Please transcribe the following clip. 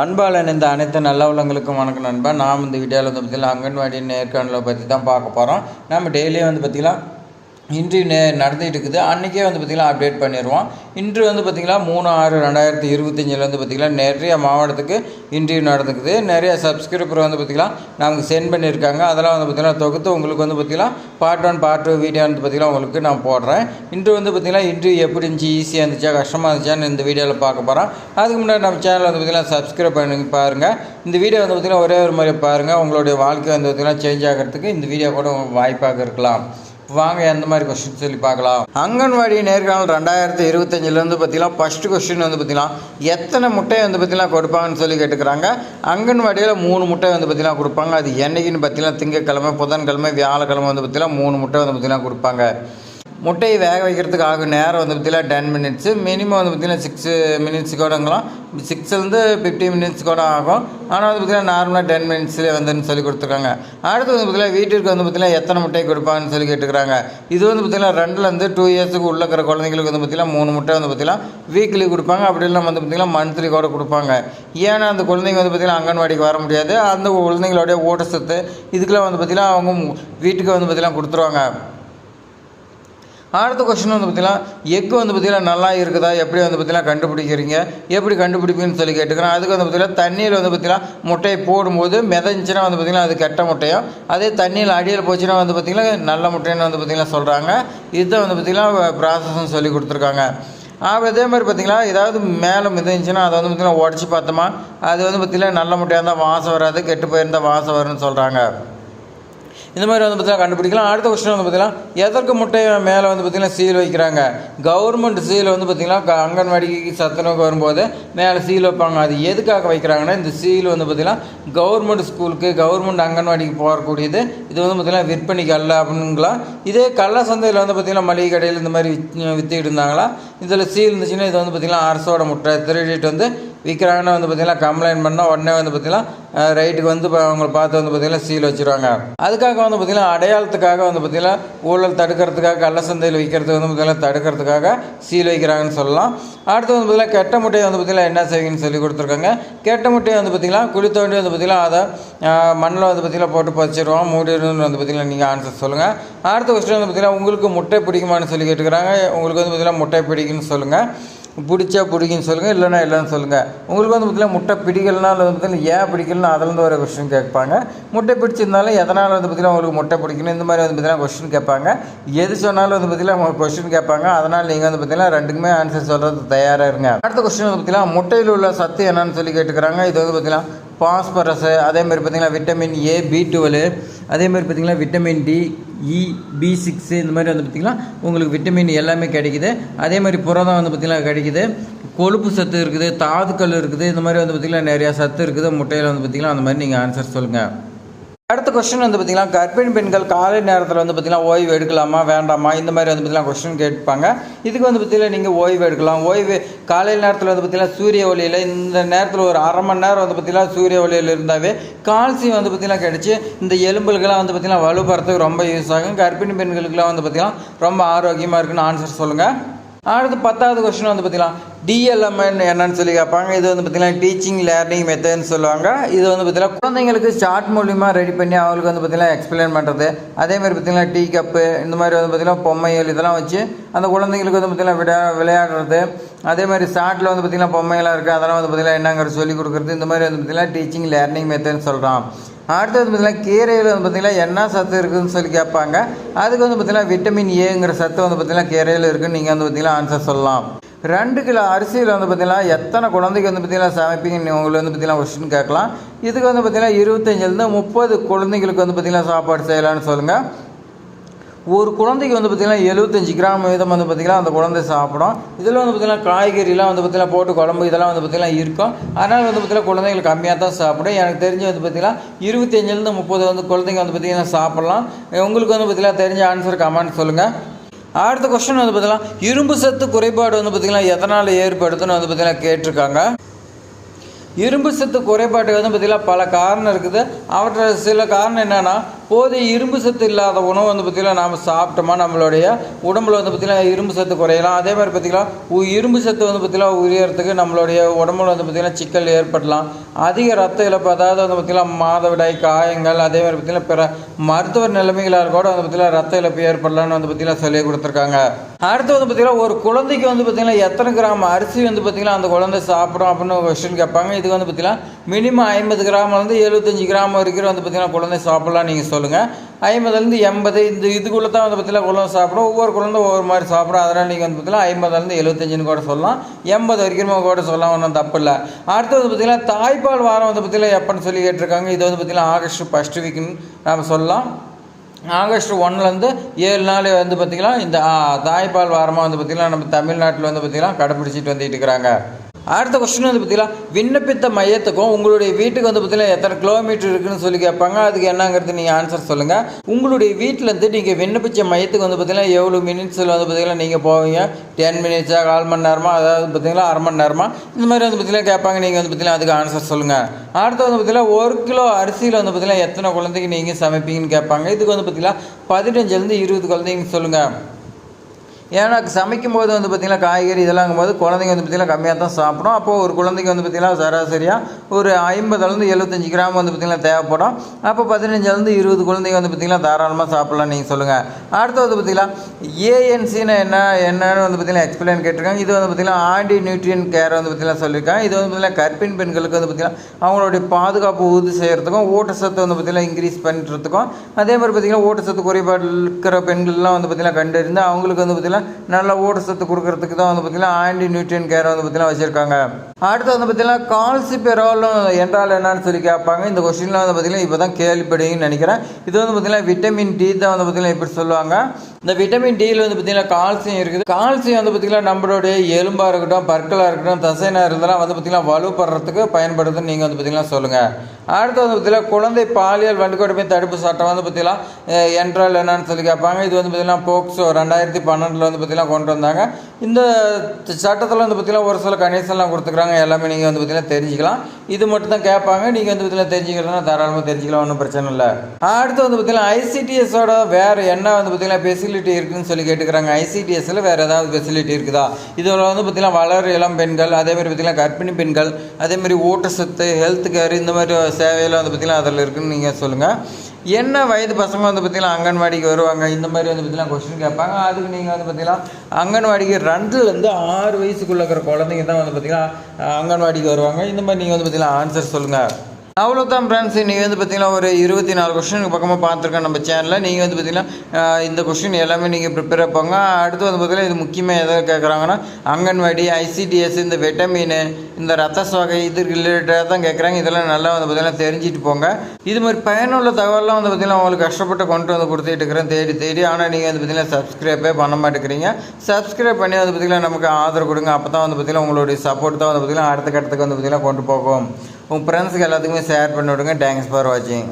அன்பாளன் இந்த அனைத்து நல்ல உள்ளங்களுக்கும் வணக்கம் நண்பா. நாம் இந்த வீடியோவில் வந்து பார்த்திங்கன்னா அங்கன்வாடி நேர்காணலை பற்றி தான் பார்க்க போகிறோம் நம்ம டெய்லியும் வந்து பார்த்திங்கன்னா இன்று நே நடந்துகிட்டு இருக்குது அன்றைக்கே வந்து பார்த்திங்கன்னா அப்டேட் பண்ணிடுவோம் இன்று வந்து பார்த்திங்கன்னா மூணு ஆறு ரெண்டாயிரத்தி இருபத்தஞ்சில் வந்து பார்த்திங்கன்னா நிறைய மாவட்டத்துக்கு இன்டர்வியூ நடந்துக்குது நிறைய சப்ஸ்கிரைபர் வந்து பார்த்திங்கன்னா நமக்கு சென்ட் பண்ணியிருக்காங்க அதெல்லாம் வந்து பார்த்திங்கன்னா தொகுத்து உங்களுக்கு வந்து பார்த்திங்கன்னா part one part two video வந்து பார்த்திங்கன்னா உங்களுக்கு நான் போடுறேன் இன்று வந்து பார்த்திங்கன்னா இன்டர்வியூ எப்படி இருந்துச்சு ஈஸியாக இருந்துச்சா கஷ்டமாக இருந்துச்சான்னு இந்த வீடியோவில் பார்க்க போகிறோம் அதுக்கு முன்னாடி நம்ம சேனல் வந்து பார்த்திங்கன்னா சப்ஸ்கிரைப் பண்ணி பாருங்கள் இந்த வீடியோ வந்து பார்த்திங்கன்னா ஒரே ஒரு மாதிரி பாருங்கள் உங்களுடைய வாழ்க்கை வந்து பார்த்திங்கன்னா சேஞ்ச் ஆகிறதுக்கு இந்த வீடியோ கூட உங்களுக்கு வாய்ப்பாக இருக்கலாம் வாங்க எந்த மாதிரி கொஸ்டின் சொல்லி பார்க்கலாம். அங்கன்வாடி நேர்காணல் ரெண்டாயிரத்தி இருபத்தஞ்சிலேருந்து பார்த்தீங்கன்னா ஃபஸ்ட்டு கொஸ்டின் வந்து பார்த்தீங்கன்னா எத்தனை முட்டை வந்து பார்த்தீங்கன்னா கொடுப்பாங்கன்னு சொல்லி கேட்டுக்கிறாங்க. அங்கன்வாடியில் மூணு முட்டை வந்து பார்த்தீங்கன்னா கொடுப்பாங்க. அது என்னைக்குன்னு பார்த்தீங்கன்னா திங்கக்கிழமை புதன்கிழமை வியாழக்கிழமை வந்து பார்த்தீங்கன்னா மூணு முட்டை வந்து பார்த்தீங்கன்னா கொடுப்பாங்க. முட்டையை வேக வைக்கிறதுக்கு ஆகும் நேரம் வந்து பார்த்திங்கன்னா டென் மினிட்ஸு மினிமம் வந்து பார்த்திங்கன்னா சிக்ஸு மினிட்ஸ் கூடங்களாம் சிக்ஸ்லேருந்து ஃபிஃப்டி மினிட்ஸ் கூட ஆகும் ஆனால் வந்து பார்த்திங்கன்னா நார்மலாக டென் மினிட்ஸ்லேயே வந்துன்னு சொல்லி கொடுத்துருக்காங்க அடுத்து வந்து பார்த்தீங்கன்னா வீட்டிற்கு வந்து பார்த்தீங்கன்னா எத்தனை முட்டை கொடுப்பாங்கன்னு சொல்லி கேட்டுக்கிறாங்க இது வந்து பார்த்தீங்கன்னா ரெண்டுலேருந்து டூ இயர்ஸுக்கு உள்ள இருக்கிற குழந்தைங்களுக்கு வந்து பார்த்தீங்கன்னா மூணு முட்டை வந்து பார்த்திங்கன்னா வீக்லி கொடுப்பாங்க அப்படி இல்லை வந்து பார்த்தீங்கன்னா மந்த்லி கூட கொடுப்பாங்க ஏன்னா அந்த குழந்தைங்க வந்து பார்த்தீங்கன்னா அங்கன்வாடிக்கு வர முடியாது அந்த குழந்தைங்களுடைய ஊட்டச்சத்து இதுக்கெல்லாம் வந்து பார்த்திங்கன்னா அவங்க வீட்டுக்கு வந்து பார்த்திங்கன்னா கொடுத்துருவாங்க அடுத்த கொஸ்டின் வந்து பார்த்தீங்கன்னா எக்கு வந்து பார்த்தீங்கன்னா நல்லா இருக்குதா? எப்படி வந்து பார்த்தீங்கன்னா கண்டுபிடிக்கிறீங்க? எப்படி கண்டுபிடிப்பீங்கன்னு சொல்லி கேட்டுக்கிறேன். அதுக்கு வந்து பார்த்தீங்கன்னா தண்ணியில் வந்து பார்த்தீங்கன்னா முட்டையை போடும்போது மிதந்துச்சுன்னா வந்து பார்த்தீங்கன்னா அது கெட்ட முட்டையும் அதே தண்ணியில் அடியில் போச்சுன்னா வந்து பார்த்தீங்கன்னா நல்ல முட்டைன்னு வந்து பார்த்தீங்கன்னா சொல்கிறாங்க இதுதான் வந்து பார்த்தீங்கன்னா ப்ராசஸ்ன்னு சொல்லி கொடுத்துருக்காங்க. அப்போ இதே மாதிரி பார்த்திங்கன்னா ஏதாவது மேலே மிதந்துச்சுன்னா அதை வந்து பார்த்திங்கன்னா உடச்சி பார்த்தோமா? அது வந்து பார்த்திங்கன்னா நல்ல முட்டையாக இருந்தால் வாசம் வராது கெட்டு போயிருந்தால் வாசம் வரும்னு சொல்கிறாங்க இந்த மாதிரி வந்து பார்த்தீங்கன்னா கண்டுபிடிக்கலாம். அடுத்த கொஸ்டின் வந்து பார்த்தீங்கன்னா எதற்கு முட்டையை மேலே வந்து பார்த்திங்கன்னா சீல் வைக்கிறாங்க? கவர்மெண்ட் சீல் வந்து பார்த்தீங்கன்னா க- அங்கன்வாடிக்கு சத்துணவுக்கு வரும்போது மேலே சீல் வைப்பாங்க. அது எதுக்காக வைக்கிறாங்கன்னா இந்த சீல் வந்து பார்த்தீங்கன்னா கவர்மெண்ட் ஸ்கூலுக்கு கவர்மெண்ட் அங்கன்வாடிக்கு போகக்கூடியது. இது வந்து பார்த்தீங்கன்னா விற்பனைக்கு அல்ல அப்படிங்களா இதே கள்ள சந்தையில் வந்து பார்த்தீங்கன்னா மளிகை கடையில் இந்த மாதிரி வித் விற்றுக்கிட்டு இருந்தாங்களா? இதில் சீல் இருந்துச்சுன்னா இது வந்து பார்த்தீங்கன்னா அரசோட முட்டை திருடிட்டு வந்து விற்கிறாங்கன்னு வந்து பார்த்திங்கன்னா கம்ப்ளைண்ட் பண்ணால் உடனே வந்து பார்த்தீங்கன்னா ரைட்டுக்கு வந்து இப்போ அவங்கள பார்த்து வந்து பார்த்திங்கன்னா சீல் வச்சுருவாங்க அதுக்காக வந்து பார்த்திங்கன்னா அடையாளத்துக்காக வந்து பார்த்தீங்கன்னா ஊழல் தடுக்கிறதுக்காக கள்ள சந்தையில் விற்கிறது வந்து பார்த்தீங்கன்னா தடுக்கிறதுக்காக சீல் வைக்கிறாங்கன்னு சொல்லலாம் அடுத்து வந்து பார்த்தீங்கன்னா கெட்ட முட்டையை வந்து பார்த்தீங்கன்னா என்ன செய்வீங்கன்னு சொல்லி கொடுத்துருக்காங்க கெட்ட முட்டையை வந்து பார்த்திங்கன்னா குழி தோண்டி வந்து பார்த்திங்கன்னா அதை மண்ணில் வந்து பார்த்தீங்கன்னா போட்டு பறிச்சிருவோம் மூடிடுன்னு வந்து பார்த்தீங்கன்னா நீங்கள் ஆன்சர் சொல்லுங்கள் அடுத்த கொஸ்டின் வந்து பார்த்திங்கன்னா உங்களுக்கு முட்டை பிடிக்குமான்னு சொல்லி கேட்டுக்கிறாங்க உங்களுக்கு வந்து பார்த்திங்கன்னா முட்டை பிடிக்குன்னு சொல்லுங்கள் பிடிச்சா பிடிக்குன்னு சொல்லுங்கள் இல்லைனா இல்லைன்னு சொல்லுங்கள் உங்களுக்கு வந்து பார்த்திங்கன்னா முட்டை பிடிக்கலனால வந்து பார்த்தீங்கன்னா ஏன் பிடிக்கலன்னு அதுலேருந்து ஒரு கொஸ்டின் கேட்பாங்க. முட்டை பிடிச்சிருந்தாலும் எதனால் வந்து பார்த்தீங்கன்னா உங்களுக்கு முட்டை பிடிக்கணும்? இந்த மாதிரி வந்து பார்த்தீங்கன்னா கொஸ்டின் கேட்பாங்க. எது சொன்னாலும் வந்து பார்த்தீங்கன்னா உங்களுக்கு கொஸ்டின் கேட்பாங்க. அதனால் நீங்கள் வந்து பார்த்தீங்கன்னா ரெண்டுக்குமே ஆன்சர் சொல்கிறது தயாராக இருங்க. அடுத்த கொஸ்டின் வந்து பார்த்தீங்கன்னா முட்டையில் உள்ள சத்து என்னன்னு சொல்லி கேட்டுக்கிறாங்க. இது வந்து பார்த்தீங்கன்னா பாஸ்பரஸ் அதேமாதிரி பார்த்திங்கன்னா விட்டமின் ஏ பி டுவெல் அதேமாதிரி பார்த்திங்கன்னா vitamin D E e, B six இந்த மாதிரி வந்து பார்த்திங்கன்னா உங்களுக்கு விட்டமின் எல்லாமே கிடைக்குது. அதே மாதிரி புரதம் வந்து பார்த்திங்கன்னா கிடைக்குது. கொழுப்பு சத்து இருக்குது தாதுக்கள் இருக்குது இந்த மாதிரி வந்து பார்த்திங்கன்னா நிறையா சத்து இருக்குது. முட்டையில் வந்து பார்த்திங்கன்னா அந்த மாதிரி நீங்கள் ஆன்சர் சொல்லுங்கள் அடுத்த கொஸ்டின் வந்து பார்த்திங்கன்னா கர்ப்பிணி பெண்கள் காலை நேரத்தில் வந்து பார்த்திங்கன்னா ஓய்வு எடுக்கலாமா வேண்டாமா இந்த மாதிரி வந்து பார்த்திங்கன்னா கொஸ்டின் கேட்பாங்க இதுக்கு வந்து பார்த்திங்கன்னா நீங்கள் ஓய்வு எடுக்கலாம் ஓய்வு காலை நேரத்தில் வந்து பார்த்திங்கன்னா சூரிய ஒளியில் இந்த நேரத்தில் ஒரு அரை மணி நேரம் வந்து பார்த்திங்கன்னா சூரிய ஒளியில் இருந்தாவே கால்சியம் வந்து பார்த்திங்கன்னா கிடைச்சி இந்த எலும்புகளுக்கெல்லாம் வந்து பார்த்திங்கன்னா வலுப்படுறதுக்கு ரொம்ப யூஸ் ஆகும் கர்ப்பிணி பெண்களுக்கெல்லாம் வந்து பார்த்திங்கன்னா ரொம்ப ஆரோக்கியமாக இருக்குன்னு ஆன்சர் சொல்லுங்கள் அடுத்து பத்தாவது கொஸ்டின் வந்து பார்த்தீங்கன்னா டிஎல்எம்என் என்னன்னு சொல்லி கேட்பாங்க இது வந்து பார்த்தீங்கன்னா டீச்சிங் லேர்னிங் மெத்தட்னு சொல்லுவாங்க இது வந்து பார்த்தீங்கன்னா குழந்தைங்களுக்கு சார்ட் மூலியமாக ரெடி பண்ணி அவங்களுக்கு வந்து பார்த்தீங்கன்னா எக்ஸ்பிளைன் பண்ணுறது அதே மாதிரி பார்த்தீங்கன்னா டீ கப்பு இந்த மாதிரி வந்து பார்த்தீங்கன்னா பொம்மைகள் இதெல்லாம் வச்சு அந்த குழந்தைங்களுக்கு வந்து பார்த்தீங்கன்னா விளையா விளையாடுறது அதே மாதிரி சாட்டில் வந்து பார்த்தீங்கன்னா பொம்மைகளாக இருக்குது அதெல்லாம் வந்து பார்த்தீங்கன்னா என்னங்கிறது சொல்லி கொடுக்குறது இந்த மாதிரி வந்து பார்த்தீங்கன்னா டீச்சிங் லேர்னிங் மெத்தட்னு சொல்கிறோம் அடுத்தது வந்து பார்த்தீங்கன்னா கீரையில் வந்து பார்த்தீங்கன்னா என்ன சத்து இருக்குதுன்னு சொல்லி கேட்பாங்க அதுக்கு வந்து பார்த்தீங்கன்னா விட்டமின் ஏங்கிற சத்து வந்து பார்த்தீங்கன்னா கீரையில் இருக்குன்னு நீங்கள் வந்து பார்த்தீங்கன்னா ஆன்சர் சொல்லலாம் ரெண்டு கிலோ அரிசியில் வந்து பார்த்தீங்கன்னா எத்தனை குழந்தைக்கு வந்து பார்த்தீங்கன்னா சமைப்பீங்கன்னு உங்களுக்கு வந்து பார்த்தீங்கன்னா கொஸ்டின் கேட்கலாம் இதுக்கு வந்து பார்த்தீங்கன்னா இருபத்தஞ்சிலேருந்து முப்பது குழந்தைங்களுக்கு வந்து பார்த்தீங்கன்னா சாப்பாடு செய்யலான்னு சொல்லுங்கள் ஒரு குழந்தைக்கு வந்து பார்த்திங்கன்னா எழுபத்தஞ்சி கிராம் வீதம் வந்து பார்த்திங்கன்னா அந்த குழந்தை சாப்பிடும் இதில் வந்து பார்த்திங்கன்னா காய்கறிலாம் வந்து பார்த்திங்கன்னா போட்டு குழம்பு இதெல்லாம் வந்து பார்த்திங்கன்னா இருக்கும் அதனால் வந்து பார்த்திங்கன்னா குழந்தைகள் கம்மியாக தான் சாப்பிடும் எனக்கு தெரிஞ்சு வந்து பார்த்திங்கன்னா இருபத்தஞ்சிலேருந்து முப்பது வந்து குழந்தைங்க வந்து பார்த்திங்கன்னா சாப்பிட்லாம் உங்களுக்கு வந்து பார்த்திங்கன்னா தெரிஞ்ச ஆன்சர் கமெண்ட் சொல்லுங்கள் அடுத்த கொஸ்டின் வந்து பார்த்திங்கன்னா இரும்பு சத்து குறைபாடு வந்து பார்த்திங்கன்னா எதனால் ஏற்படுதுன்னு வந்து பார்த்திங்கன்னா கேட்டிருக்காங்க. இரும்பு சத்து குறைபாட்டுக்கு வந்து பார்த்திங்கன்னா பல காரணம் இருக்குது. அவற்றில் சில காரணம் என்னென்னா போதிய இரும்பு சத்து இல்லாத உணவு வந்து பார்த்திங்கன்னா நாம் சாப்பிட்டோமா நம்மளுடைய உடம்புல வந்து பார்த்திங்கன்னா இரும்பு சத்து குறையலாம். அதே மாதிரி பார்த்திங்கன்னா உ- இரும்பு சத்து வந்து பார்த்திங்கன்னா உரியறதுக்கு நம்மளுடைய உடம்புல வந்து பார்த்திங்கன்னா சிக்கல் ஏற்படலாம். அதிக ரத்த இழப்பு அதாவது வந்து பார்த்திங்கன்னா மாதவிடாய் காயங்கள் அதே மாதிரி பார்த்திங்கன்னா பிற மருத்துவ நிலைமைகளால் கூட வந்து பார்த்திங்கன்னா ரத்த இழப்பு ஏற்படலாம்னு வந்து பார்த்திங்கன்னா சொல்லி கொடுத்துருக்காங்க. அடுத்து வந்து பார்த்திங்கன்னா ஒரு குழந்தைக்கு வந்து பார்த்திங்கன்னா எத்தனை கிராம் அரிசி வந்து பார்த்திங்கன்னா அந்த குழந்தை சாப்பிடும் அப்படின்னு கொஸ்டின் கேட்பாங்க. இது வந்து பார்த்திங்கன்னா மினிமம் ஐம்பது கிராம்லேருந்து எழுபத்தஞ்சி கிராம் வரைக்கும் வந்து பார்த்திங்கன்னா குழந்தை சாப்பிட்லாம் நீங்கள் சொல்லுங்கள் ஐம்பதுலேருந்து எண்பது இந்த இதுக்குள்ளே தான் வந்து பார்த்திங்கன்னா குழந்தை சாப்பிடும். ஒவ்வொரு குழந்தை ஒவ்வொரு மாதிரி சாப்பிடும். அதனால் நீங்கள் வந்து பார்த்திங்கன்னா ஐம்பதுலேருந்து எழுபத்தஞ்சுன்னு கூட சொல்லலாம். எண்பது வரைக்கும் கூட சொல்லலாம் ஒன்றும் தப்பு இல்லை. அடுத்தது வந்து பார்த்திங்கன்னா தாய்ப்பால் வாரம் வந்து பார்த்திங்கன்னா எப்போன்னு சொல்லி கேட்டிருக்காங்க. இது வந்து பார்த்திங்கன்னா ஆகஸ்ட் ஃபஸ்ட் வீக்குன்னு நாம் சொல்லலாம். ஆகஸ்ட் ஒன்லேருந்து ஏழு நாள் வந்து பார்த்திங்கன்னா இந்த தாய்ப்பால் வாரமாக வந்து பார்த்திங்கன்னா நம்ம தமிழ்நாட்டில் வந்து பார்த்திங்கன்னா கடைப்பிடிச்சிட்டு வந்துட்டு இருக்கிறாங்க. அடுத்த கொஸ்டின் வந்து பார்த்தீங்கன்னா விண்ணப்பித்த மையத்துக்கும் உங்களுடைய வீட்டுக்கு வந்து பார்த்தீங்கன்னா எத்தனை கிலோமீட்டர் இருக்குன்னு சொல்லி கேட்பாங்க. அதுக்கு என்னங்கிறது நீங்கள் ஆன்சர் சொல்லுங்கள் உங்களுடைய வீட்டிலேருந்து நீங்கள் விண்ணப்பித்த மையத்துக்கு வந்து பார்த்தீங்கன்னா எவ்வளோ மினிட்ஸில் வந்து பார்த்தீங்கன்னா நீங்கள் போவீங்க? டென் மினிட்ஸா கால் மணி நேரமா அதாவது பார்த்தீங்கன்னா அரை மணி நேரமா? இந்த மாதிரி வந்து பார்த்தீங்கன்னா கேட்பாங்க. நீங்கள் வந்து பார்த்தீங்கன்னா அதுக்கு ஆன்சர் சொல்லுங்கள் அடுத்து வந்து பார்த்தீங்கன்னா ஒரு கிலோ அரிசியில் வந்து பார்த்தீங்கன்னா எத்தனை குழந்தைக்கு நீங்கள் சமைப்பீங்கன்னு கேட்பாங்க. இதுக்கு வந்து பார்த்தீங்கன்னா பதினஞ்சுலேருந்து இருபது குழந்தைங்க சொல்லுங்கள் ஏன்னா சமைக்கும் போது வந்து பார்த்திங்கன்னா காய்கறி இதெல்லாம் போது குழந்தைங்க வந்து பார்த்திங்கன்னா கம்மியாக தான் சாப்பிடும் அப்போது ஒரு குழந்தைக்கு வந்து பார்த்திங்கன்னா சராசரியாக ஒரு ஐம்பதுலேருந்து எழுபத்தஞ்சு கிராம் வந்து பார்த்திங்கன்னா தேவைப்படும் அப்போ பதினஞ்சுலேருந்து இருபது குழந்தைங்க வந்து பார்த்திங்கன்னா தாராளமாக சாப்பிட்லாம் நீங்கள் சொல்லுங்கள் அடுத்து வந்து பார்த்திங்கன்னா ஏஎன்சின்னு என்ன என்னன்னு வந்து பார்த்திங்கன்னா எக்ஸ்பிளைன் கேட்டிருக்காங்க இது வந்து பார்த்திங்கன்னா ஆண்டி நியூட்ரியன் கேர் வந்து பார்த்திங்கன்னா சொல்லியிருக்காங்க இது வந்து பார்த்திங்கன்னா கற்பின் பெண்களுக்கு வந்து பார்த்திங்கன்னா அவங்களுடைய பாதுகாப்பு உறுதி செய்கிறதுக்கும் ஊட்டச்சத்து வந்து பார்த்திங்கன்னா இன்க்ரீஸ் பண்ணுறதுக்கும் அதே மாதிரி பார்த்திங்கன்னா ஊட்டச்சத்து குறைபாடு இருக்கிற பெண்கள்லாம் வந்து பார்த்திங்கன்னா கண்டறிந்து அவங்களுக்கு வந்து பார்த்திங்கன்னா நல்ல ஊட்டச்சத்து கொடுக்கறதுக்கு தான் வந்து பார்த்திங்கன்னா ஆன்டி நியூட்ரியன் கேர் வந்து பார்த்திங்கன்னா வச்சுருக்காங்க. அடுத்து வந்து பார்த்திங்கன்னா கால்சிபெரால் என்றால் என்னன்னு சொல்லி கேட்பாங்க. இந்த கொஸ்டின்லாம் வந்து பார்த்திங்கன்னா இப்போ தான் கேள்விப்படுங்கன்னு நினைக்கிறேன். இது வந்து பார்த்திங்கன்னா விட்டமின் டி தான் வந்து பார்த்திங்கன்னா இப்படி சொல்லுவாங்க. இந்த விட்டமின் டியில் வந்து பார்த்திங்கன்னா கால்சியம் இருக்குது. கால்சியம் வந்து பார்த்திங்கன்னா நம்மளுடைய எலும்பாக இருக்கட்டும் பற்களாக இருக்கட்டும் தசைனாக இருந்தெல்லாம் வந்து பார்த்திங்கன்னா வலுப்படுறதுக்கு பயன்படுதுன்னு நீங்கள் வந்து பார்த்திங்கன்னா சொல்லுங்கள் அடுத்து வந்து பார்த்திங்கன்னா குழந்தை பாலியல் வன்கொடுமை தடுப்பு சட்டம் வந்து பார்த்திங்கன்னா என்றால் என்னன்னு சொல்லி கேட்பாங்க. இது வந்து பார்த்திங்கன்னா போக்சோ ரெண்டாயிரத்தி பன்னெண்டில் வந்து பார்த்திங்கன்னா கொண்டு வந்தாங்க. இந்த சட்டத்தில் வந்து பார்த்திங்கன்னா ஒரு சில கணேசன்லாம் கொடுத்துக்குறாங்க. எல்லாமே நீங்கள் வந்து பார்த்திங்கன்னா தெரிஞ்சுக்கலாம். இது மட்டும் தான் கேட்பாங்க. நீங்கள் வந்து பார்த்திங்கன்னா தெரிஞ்சுக்கிறதுனா தாராளமாக தெரிஞ்சுக்கலாம். ஒன்றும் பிரச்சனை இல்லை. அடுத்து வந்து பார்த்திங்கன்னா ஐசிடிஎஸோட வேறு என்ன வந்து பார்த்திங்கன்னா ஃபெசிலிட்டி இருக்குதுன்னு சொல்லி கேட்டுக்கிறாங்க. ஐசிடிஎஸில் வேறு ஏதாவது ஃபெசிலிட்டி இருக்குதா? இதில் வந்து பார்த்திங்கன்னா வளர் இளம் பெண்கள் அதே மாதிரி பார்த்திங்கன்னா கர்ப்பிணி பெண்கள் அதே மாதிரி ஊட்டச்சத்து ஹெல்த் கேர் இந்த மாதிரி சேவையெல்லாம் வந்து பார்த்திங்கன்னா அதில் இருக்குன்னு நீங்கள் சொல்லுங்கள் என்ன வயது பசங்க வந்து பார்த்திங்கன்னா அங்கன்வாடிக்கு வருவாங்க? இந்த மாதிரி வந்து பார்த்திங்கன்னா கொஸ்டின் கேட்பாங்க. அதுக்கு நீங்கள் வந்து பார்த்திங்கன்னா அங்கன்வாடிக்கு ரெண்டுலேருந்து ஆறு வயசுக்குள்ள இருக்கிற குழந்தைங்க தான் வந்து பார்த்திங்கன்னா அங்கன்வாடிக்கு வருவாங்க. இந்த மாதிரி நீங்கள் வந்து பார்த்திங்கன்னா ஆன்சர் சொல்லுங்கள் அவ்வளோதான் ஃப்ரெண்ட்ஸ் நீங்கள் வந்து பார்த்தீங்கன்னா ஒரு இருபத்தி நாலு கொஸ்டினுக்கு பக்கமாக பார்த்துருக்கேன் நம்ம சேனலில் நீங்கள் வந்து பார்த்தீங்கன்னா இந்த கொஸ்டின் எல்லாமே நீங்கள் ப்ரிப்பேர் ஆப்பாங்க அடுத்து வந்து பார்த்தீங்கன்னா இது முக்கியமாக எதை கேட்குறாங்கன்னா அங்கன்வாடி ஐசிடிஎஸ் இந்த விட்டமின் இந்த ரத்த சோகை இது ரிலேட்டடாக தான் கேட்குறாங்க இதெல்லாம் நல்லா வந்து பார்த்தீங்கன்னா தெரிஞ்சுட்டு போங்க. இது மாதிரி பயனுள்ள தகவலாம் வந்து பார்த்தீங்கன்னா உங்களுக்கு கஷ்டப்பட்டு கொண்டு வந்து கொடுத்துட்டு இருக்கிறேன். தேடி தேடி. ஆனால் நீங்கள் வந்து பார்த்தீங்கன்னா சப்ஸ்கிரைபே பண்ண மாட்டேங்கிறீங்க. சப்ஸ்கிரைப் பண்ணி வந்து பார்த்தீங்கன்னா நமக்கு ஆதரவு கொடுங்க. அப்போ தான் வந்து பார்த்தீங்கன்னா உங்களுடைய சப்போர்ட் தான் வந்து பார்த்தீங்கன்னா அடுத்த கட்டத்துக்கு வந்து பார்த்தீங்கன்னா கொண்டு போகும். உங்கள் ஃப்ரெண்ட்ஸுக்கு எல்லாத்துக்குமே ஷேர் பண்ணி விடுங்க. தேங்க்ஸ் ஃபார் வாட்சிங்